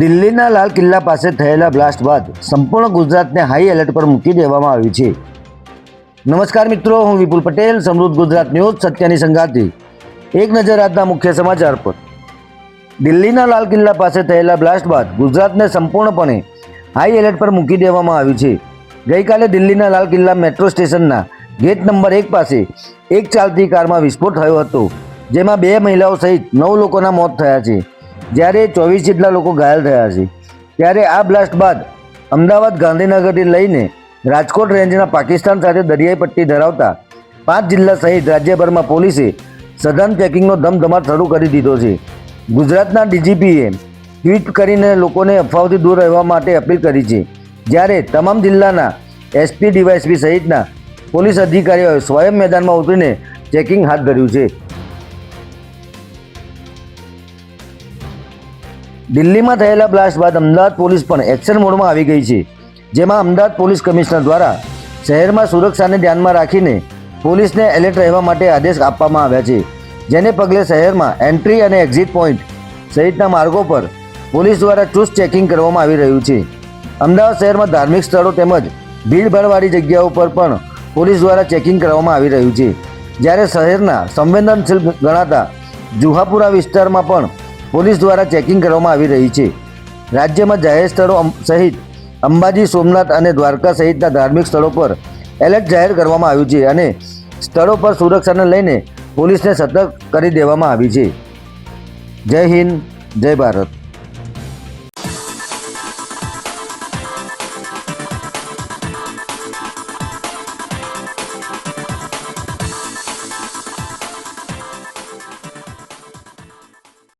દિલ્હીના લાલ કિલ્લા પાસે થયેલા બ્લાસ્ટ બાદ સંપૂર્ણ ગુજરાતને હાઈ એલર્ટ પર મૂકી દેવામાં આવ્યું છે. નમસ્કાર મિત્રો, હું વિપુલ પટેલ, સમૃદ્ધ ગુજરાત ન્યૂઝ, સત્યની સંગાથી. એક નજર આજના મુખ્ય સમાચાર પર. દિલ્હીના લાલ કિલ્લા પાસે થયેલા બ્લાસ્ટ બાદ ગુજરાતને સંપૂર્ણપણે હાઈ એલર્ટ પર મૂકી દેવામાં આવ્યું છે. ગઈકાલે દિલ્હીના લાલ કિલ્લા મેટ્રો સ્ટેશનના ગેટ નંબર એક પાસે એક ચાલતી કારમાં વિસ્ફોટ થયો હતો, જેમાં બે મહિલાઓ સહિત નવ લોકોના મોત થયા છે. જ્યારે ચોવીસ જેટલા લોકો ઘાયલ થયા છે, ત્યારે આ બ્લાસ્ટ બાદ અમદાવાદ ગાંધીનગરથી લઈને રાજકોટ રેન્જના પાકિસ્તાન સાથે દરિયાઈ પટ્ટી ધરાવતા પાંચ જિલ્લા સહિત રાજ્યભરમાં પોલીસે સઘન ચેકિંગનો ધમધમાટ શરૂ કરી દીધો છે. ગુજરાતના ડીજીપીએ ટ્વીટ કરીને લોકોને અફવાઓથી દૂર રહેવા માટે અપીલ કરી છે. જ્યારે તમામ જિલ્લાના એસપી ડીવાયએસપી સહિતના પોલીસ અધિકારીઓએ સ્વયં મેદાનમાં ઉતરીને ચેકિંગ હાથ ધર્યું છે. દિલ્હીમાં થયેલા બ્લાસ્ટ બાદ અમદાવાદ પોલીસ પણ એક્શન મોડમાં આવી ગઈ છે, જેમાં અમદાવાદ પોલીસ કમિશનર દ્વારા શહેરમાં સુરક્ષાને ધ્યાનમાં રાખીને પોલીસને એલર્ટ રહેવા માટે આદેશ આપવામાં આવ્યા છે, જેને પગલે શહેરમાં એન્ટ્રી અને એક્ઝિટ પોઈન્ટ સહિતના માર્ગો પર પોલીસ દ્વારા ચુસ્ત ચેકિંગ કરવામાં આવી રહ્યું છે. અમદાવાદ શહેરમાં ધાર્મિક સ્થળો તેમજ ભીડભાડવાળી જગ્યાઓ પર પણ પોલીસ દ્વારા ચેકિંગ કરવામાં આવી રહ્યું છે, જ્યારે શહેરના સંવેદનશીલ ગણાતા જુહાપુરા વિસ્તારમાં પણ પોલીસ દ્વારા ચેકિંગ કરવામાં આવી રહી છે. રાજ્યમાં જાહેર સ્થળો સહિત અંબાજી, સોમનાથ અને દ્વારકા સહિતના ધાર્મિક સ્થળો પર એલર્ટ જાહેર કરવામાં આવ્યું છે અને સ્થળો પર સુરક્ષાને લઈને પોલીસને સતર્ક કરી દેવામાં આવી છે. જય હિન્દ, જય ભારત.